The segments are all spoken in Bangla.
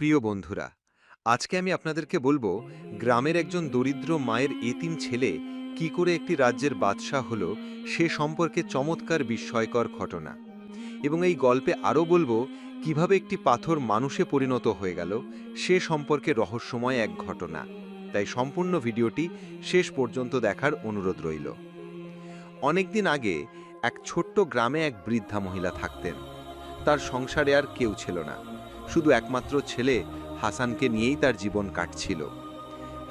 প্রিয় বন্ধুরা, আজকে আমি আপনাদেরকে বলব গ্রামের একজন দরিদ্র মায়ের এতিম ছেলে কি করে একটি রাজ্যের বাদশাহ হলো সে সম্পর্কে চমৎকার বিস্ময়কর ঘটনা। এবং এই গল্পে আরও বলব কীভাবে একটি পাথর মানুষে পরিণত হয়ে গেল, সে সম্পর্কে রহস্যময় এক ঘটনা। তাই সম্পূর্ণ ভিডিওটি শেষ পর্যন্ত দেখার অনুরোধ রইল। অনেকদিন আগে এক ছোট্ট গ্রামে এক বৃদ্ধা মহিলা থাকতেন। তার সংসারে আর কেউ ছিল না। শুধু একমাত্র ছেলে হাসানকে নিয়েই তার জীবন কাটছিল।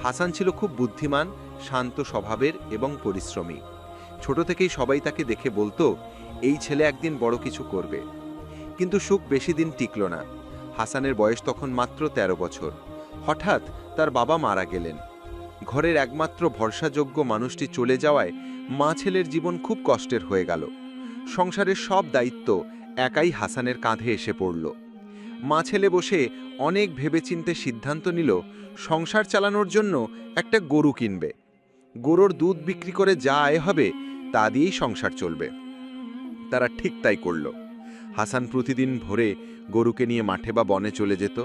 হাসান ছিল খুব বুদ্ধিমান, শান্ত স্বভাবের এবং পরিশ্রমী। ছোট থেকেই সবাই তাকে দেখে বলতো, এই ছেলে একদিন বড় কিছু করবে। কিন্তু সুখ বেশি দিন টিকল না। হাসানের বয়স তখন মাত্র ১৩ বছর। হঠাৎ তার বাবা মারা গেলেন। ঘরের একমাত্র ভরসাযোগ্য মানুষটি চলে যাওয়ায় মা ছেলের জীবন খুব কষ্টের হয়ে গেল। সংসারের সব দায়িত্ব একাই হাসানের কাঁধে এসে পড়ল। মা ছেলে বসে অনেক ভেবেচিন্তে সিদ্ধান্ত নিল, সংসার চালানোর জন্য একটা গরু কিনবে। গরুর দুধ বিক্রি করে যা আয় হবে, তা দিয়েই সংসার চলবে। তারা ঠিক তাই করল। হাসান প্রতিদিন ভোরে গরুকে নিয়ে মাঠে বা বনে চলে যেত,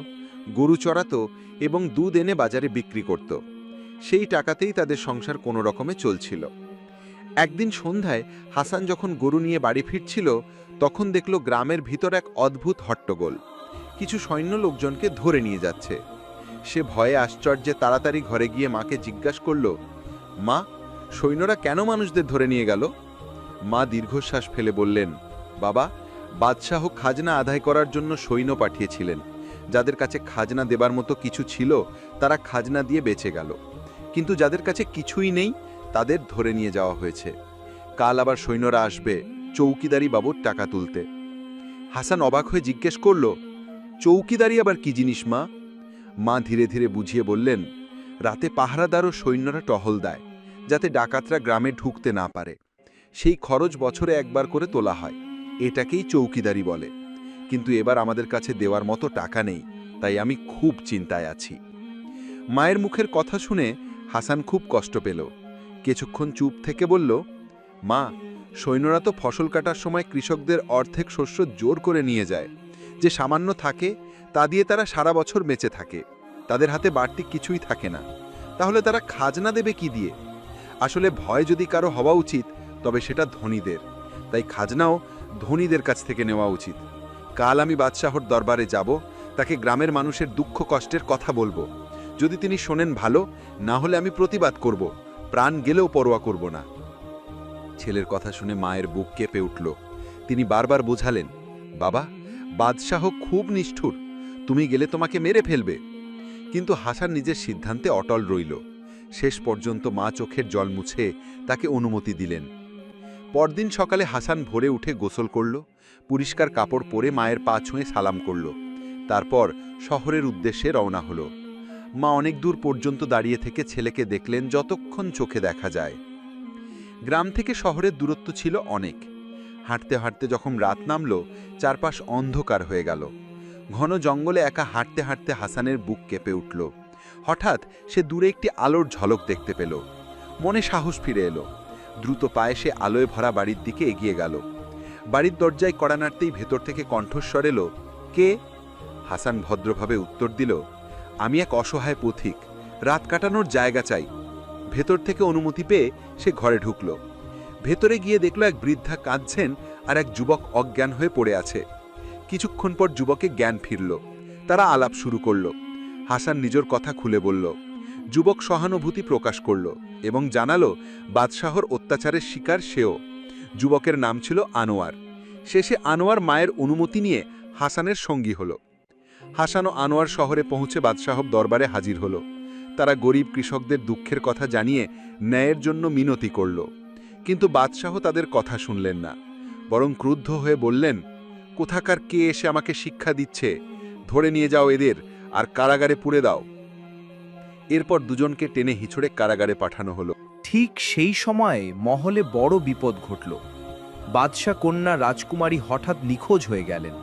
গরু চড়াতো এবং দুধ এনে বাজারে বিক্রি করত। সেই টাকাতেই তাদের সংসার কোনো রকমে চলছিল। একদিন সন্ধ্যায় হাসান যখন গরু নিয়ে বাড়ি ফিরছিল, তখন দেখল গ্রামের ভিতর এক অদ্ভুত হট্টগোল। কিছু সৈন্য লোকজনকে ধরে নিয়ে যাচ্ছে। সে ভয়ে আশ্চর্যে তাড়াতাড়ি ঘরে গিয়ে মাকে জিজ্ঞাসা করল, মা, সৈন্যরা কেন মানুষদের ধরে নিয়ে গেল? মা দীর্ঘশ্বাস ফেলে বললেন, বাবা, বাদশাহ খাজনা আদায় করার জন্য সৈন্য পাঠিয়েছিলেন। যাদের কাছে খাজনা দেবার মতো কিছু ছিল, তারা খাজনা দিয়ে বেঁচে গেল। কিন্তু যাদের কাছে কিছুই নেই, তাদের ধরে নিয়ে যাওয়া হয়েছে। কাল আবার সৈন্যরা আসবে, চৌকিদারি বাবুর টাকা তুলতে। হাসান অবাক হয়ে জিজ্ঞেস করল চৌকিদারি আবার কি জিনিস, মা? মা ধীরে ধীরে বুঝিয়ে বললেন, রাতে পাহারাদার ও সৈন্যরা টহল দেয়, যাতে ডাকাতরা গ্রামে ঢুকতে না পারে। সেই খরচ বছরে একবার করে তোলা হয়, এটাকেই চৌকিদারি বলে। কিন্তু এবার আমাদের কাছে দেওয়ার মতো টাকা নেই, তাই আমি খুব চিন্তায় আছি। মায়ের মুখের কথা শুনে হাসান খুব কষ্ট পেল। কিছুক্ষণ চুপ থেকে বলল, মা, সৈন্যরা তো ফসল কাটার সময় কৃষকদের অর্ধেক শস্য জোর করে নিয়ে যায়। যে সামান্য থাকে, তা দিয়ে তারা সারা বছর বেঁচে থাকে। তাদের হাতে বাড়তি কিছুই থাকে না। তাহলে তারা খাজনা দেবে কি দিয়ে? আসলে ভয় যদি কারও হওয়া উচিত, তবে সেটা ধনীদের। তাই খাজনাও ধনীদের কাছ থেকে নেওয়া উচিত। কাল আমি বাদশাহর দরবারে যাব, তাকে গ্রামের মানুষের দুঃখ কষ্টের কথা বলব। যদি তিনি শোনেন ভালো, না হলে আমি প্রতিবাদ করব, প্রাণ গেলেও পরোয়া করব না। ছেলের কথা শুনে মায়ের বুক কেঁপে উঠল। তিনি বারবার বোঝালেন, বাবা বাদশাহ খুব নিষ্ঠুর। তুমি গেলে তোমাকে মেরে ফেলবে। কিন্তু হাসান নিজের সিদ্ধান্তে অটল রইল। শেষ পর্যন্ত মা চোখের জল মুছে তাকে অনুমতি দিলেন। পরদিন সকালে হাসান ভোরে উঠে গোসল করল, পরিষ্কার কাপড় পরে মায়ের পা ছুঁয়ে সালাম করল। তারপর শহরের উদ্দেশ্যে রওনা হলো। মা অনেক দূর পর্যন্ত দাঁড়িয়ে থেকে ছেলেকে দেখলেন যতক্ষণ চোখে দেখা যায়। গ্রাম থেকে শহরের দূরত্ব ছিল অনেক। হাঁটতে হাঁটতে যখন রাত নামল, চারপাশ অন্ধকার হয়ে গেল। ঘন জঙ্গলে একা হাঁটতে হাঁটতে হাসানের বুক কেঁপে উঠল। হঠাৎ সে দূরে একটি আলোর ঝলক দেখতে পেল। মনে সাহস ফিরে এলো। দ্রুত পায়ে সে আলোয় ভরা বাড়ির দিকে এগিয়ে গেল। বাড়ির দরজায় কড়া নাড়তেই ভেতর থেকে কণ্ঠস্বর এলো, কে? হাসান ভদ্রভাবে উত্তর দিল, আমি এক অসহায় পথিক। রাত কাটানোর জায়গা চাই। ভেতর থেকে অনুমতি পেয়ে সে ঘরে ঢুকল। ভেতরে গিয়ে দেখল এক বৃদ্ধা কাঁদছেন আর এক যুবক অজ্ঞান হয়ে পড়ে আছে। কিছুক্ষণ পর যুবকে জ্ঞান ফিরল। তারা আলাপ শুরু করল। হাসান নিজের কথা খুলে বলল। যুবক সহানুভূতি প্রকাশ করল এবং জানালো, বাদশাহর অত্যাচারের শিকার সেও। যুবকের নাম ছিল আনোয়ার। শেষে আনোয়ার মায়ের অনুমতি নিয়ে হাসানের সঙ্গী হল। হাসান ও আনোয়ার শহরে পৌঁছে বাদশাহ দরবারে হাজির হল। তারা গরিব কৃষকদের দুঃখের কথা জানিয়ে ন্যায়ের জন্য মিনতি করল। কিন্তু বাদশাহ তাদের কথা শুনলেন না, বরং ক্রুদ্ধ হয়ে বললেন, কোথাকার কে এসে আমাকে শিক্ষা দিচ্ছে? ধরে নিয়ে যাও এদের, আর কারাগারে পুড়ে দাও। এরপর দুজনকে টেনে হিছড়ে কারাগারে পাঠানো হলো। ঠিক সেই সময়ে মহলে বড় বিপদ ঘটল। বাদশাহ কন্যা রাজকুমারী হঠাৎ নিখোঁজ হয়ে গেলেন।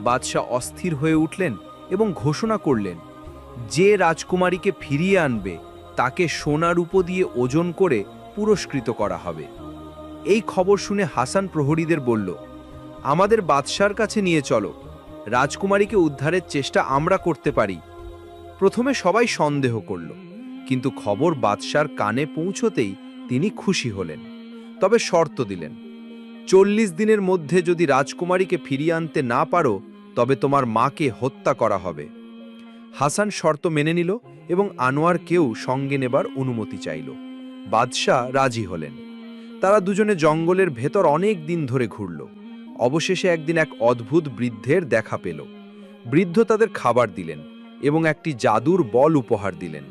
বাদশাহ অস্থির হয়ে উঠলেন এবং ঘোষণা করলেন, যে রাজকুমারীকে ফিরিয়ে আনবে, তাকে সোনা রূপো দিয়ে ওজন করে পুরস্কৃত করা হবে। এই খবর শুনে হাসান প্রহরীদের বলল, আমাদের বাদশার কাছে নিয়ে চলো। রাজকুমারীকে উদ্ধারের চেষ্টা আমরা করতে পারি। প্রথমে সবাই সন্দেহ করল, কিন্তু খবর বাদশার কানে পৌঁছতেই তিনি খুশি হলেন। তবে শর্ত দিলেন, চল্লিশ দিনের মধ্যে যদি রাজকুমারীকে ফিরিয়ে আনতে না পারো, তবে তোমার মাকে হত্যা করা হবে। হাসান শর্ত মেনে নিল এবং আনোয়ারকেও সঙ্গে নেবার অনুমতি চাইল। বাদশাহ রাজি হলেন। তারা দুজনে জঙ্গলের ভেতর অনেক দিন ধরে ঘুরল। অবশেষে একদিন এক অদ্ভুত বৃদ্ধের দেখা পেল। বৃদ্ধ তাদের খাবার দিলেন এবং একটি জাদুর বল উপহার দিলেন।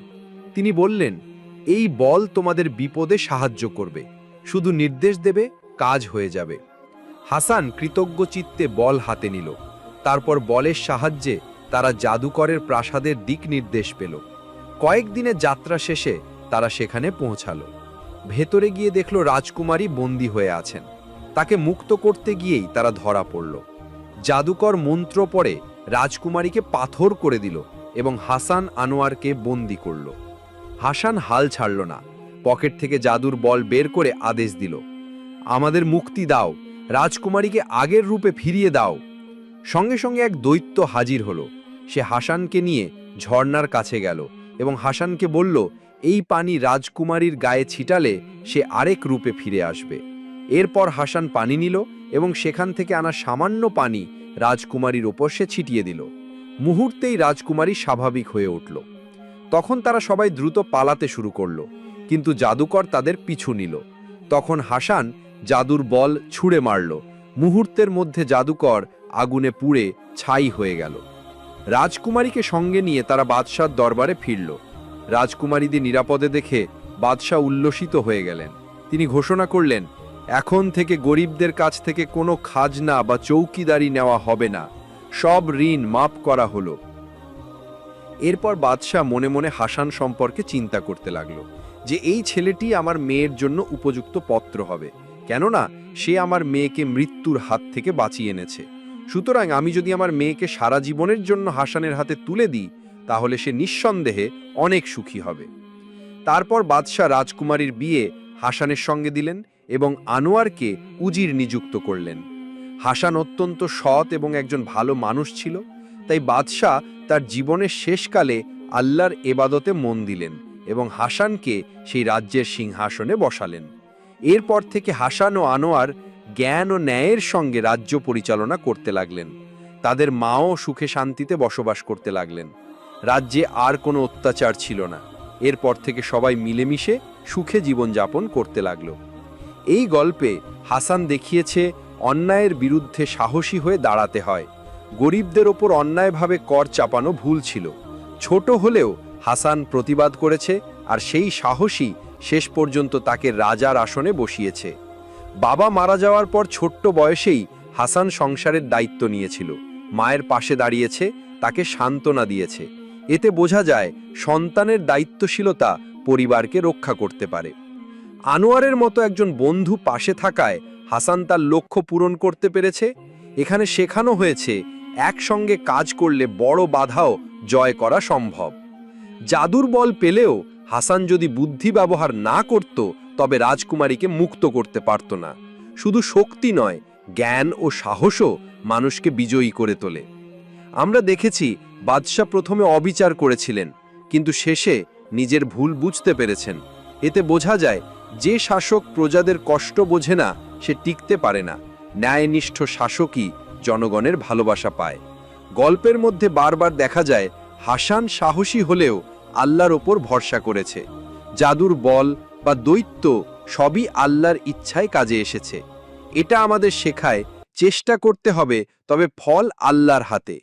তিনি বললেন, এই বল তোমাদের বিপদে সাহায্য করবে। শুধু নির্দেশ দেবে, কাজ হয়ে যাবে। হাসান কৃতজ্ঞ চিত্তে বল হাতে নিল। তারপর বলের সাহায্যে তারা জাদুকরের প্রাসাদের দিক নির্দেশ পেল। কয়েকদিনের যাত্রা শেষে তারা সেখানে পৌঁছালো। ভেতরে গিয়ে দেখল রাজকুমারী বন্দী হয়ে আছেন। তাকে মুক্ত করতে গিয়েই তারা ধরা পড়ল। জাদুকর মন্ত্র পড়ে রাজকুমারীকে পাথর করে দিল এবং হাসান আনোয়ারকে বন্দি করল। হাসান হাল ছাড়ল না, পকেট থেকে জাদুর বল বের করে আদেশ দিল, আমাদের মুক্তি দাও, রাজকুমারীকে আগের রূপে ফিরিয়ে দাও। সঙ্গে সঙ্গে এক দৈত্য হাজির হলো। সে হাসানকে নিয়ে ঝর্ণার কাছে গেল এবং হাসানকে বলল এই পানি রাজকুমারীর গায়ে ছিটালে সে আরেক রূপে ফিরে আসবে। এরপর হাসান পানি নিল এবং সেখান থেকে আনা সামান্য পানি রাজকুমারীর ওপর সে ছিটিয়ে দিল। মুহূর্তেই রাজকুমারী স্বাভাবিক হয়ে উঠল। তখন তারা সবাই দ্রুত পালাতে শুরু করল, কিন্তু জাদুকর তাদের পিছু নিল। তখন হাসান জাদুর বল ছুঁড়ে মারল। মুহূর্তের মধ্যে জাদুকর আগুনে পুড়ে ছাই হয়ে গেল। রাজকুমারীকে সঙ্গে নিয়ে তারা বাদশার দরবারে ফিরল। রাজকুমারীদের নিরাপদে দেখে বাদশাহ উল্লসিত হয়ে গেলেন। তিনি ঘোষণা করলেন, এখন থেকে গরিবদের কাছ থেকে কোনো খাজনা বা চৌকিদারি নেওয়া হবে না। সব ঋণ মাপ করা হলো। এরপর বাদশাহ মনে মনে হাসান সম্পর্কে চিন্তা করতে লাগল, যে এই ছেলেটি আমার মেয়ের জন্য উপযুক্ত পত্র হবে, কেননা সে আমার মেয়েকে মৃত্যুর হাত থেকে বাঁচিয়ে এনেছে। সুতরাং আমি যদি আমার মেয়েকে সারা জীবনের জন্য হাসানের হাতে তুলে দিই তাহলে সে নিঃসন্দেহে অনেক সুখী হবে। তারপর বাদশাহ রাজকুমারীর বিয়ে হাসানের সঙ্গে দিলেন এবং আনোয়ারকে উজির নিযুক্ত করলেন। হাসান অত্যন্ত সৎ এবং একজন ভালো মানুষ ছিল, তাই বাদশাহ তার জীবনের শেষকালে আল্লাহর এবাদতে মন দিলেন এবং হাসানকে সেই রাজ্যের সিংহাসনে বসালেন। এরপর থেকে হাসান ও আনোয়ার জ্ঞান ও ন্যায়ের সঙ্গে রাজ্য পরিচালনা করতে লাগলেন। তাদের মাও সুখে শান্তিতে বসবাস করতে লাগলেন। রাজ্যে আর কোনো অত্যাচার ছিল না। এরপর থেকে সবাই মিলেমিশে সুখে জীবনযাপন করতে লাগল। এই গল্পে হাসান দেখিয়েছে, অন্যায়ের বিরুদ্ধে সাহসী হয়ে দাঁড়াতে হয়। গরিবদের ওপর অন্যায়ভাবে কর চাপানো ভুল ছিল। ছোট হলেও হাসান প্রতিবাদ করেছে আর সেই সাহসী শেষ পর্যন্ত তাকে রাজার আসনে বসিয়েছে। বাবা মারা যাওয়ার পর ছোট্ট বয়সেই হাসান সংসারের দায়িত্ব নিয়েছিল। মায়ের পাশে দাঁড়িয়েছে, তাকে সান্ত্বনা দিয়েছে। এতে বোঝা যায় সন্তানের দায়িত্বশীলতা পরিবারকে রক্ষা করতে পারে। আনোয়ারের মতো একজন বন্ধু পাশে থাকায় হাসান তার লক্ষ্য পূরণ করতে পেরেছে। এখানে শেখানো হয়েছে, একসঙ্গে কাজ করলে বড় বাধাও জয় করা সম্ভব। জাদুর বল পেলেও হাসান যদি বুদ্ধি ব্যবহার না করত, তবে রাজকুমারীকে মুক্ত করতে পারত না। শুধু শক্তি নয়, জ্ঞান ও সাহসও মানুষকে বিজয়ী করে তোলে। আমরা দেখেছি বাদশাহ প্রথমে অবিচার করেছিলেন, কিন্তু শেষে নিজের ভুল বুঝতে পেরেছেন। এতে বোঝা যায়, যে শাসক প্রজাদের কষ্ট বোঝে না, সে টিকতে পারে না। ন্যায়নিষ্ঠ শাসকই জনগণের ভালোবাসা পায়। গল্পের মধ্যে বারবার দেখা যায়, হাসান সাহসী হলেও আল্লাহর ওপর ভরসা করেছে। জাদুর বল বা দৈত্য সবই আল্লাহর ইচ্ছায় কাজে এসেছে। এটা আমাদের শেখায়, চেষ্টা করতে হবে, তবে ফল আল্লাহর হাতে।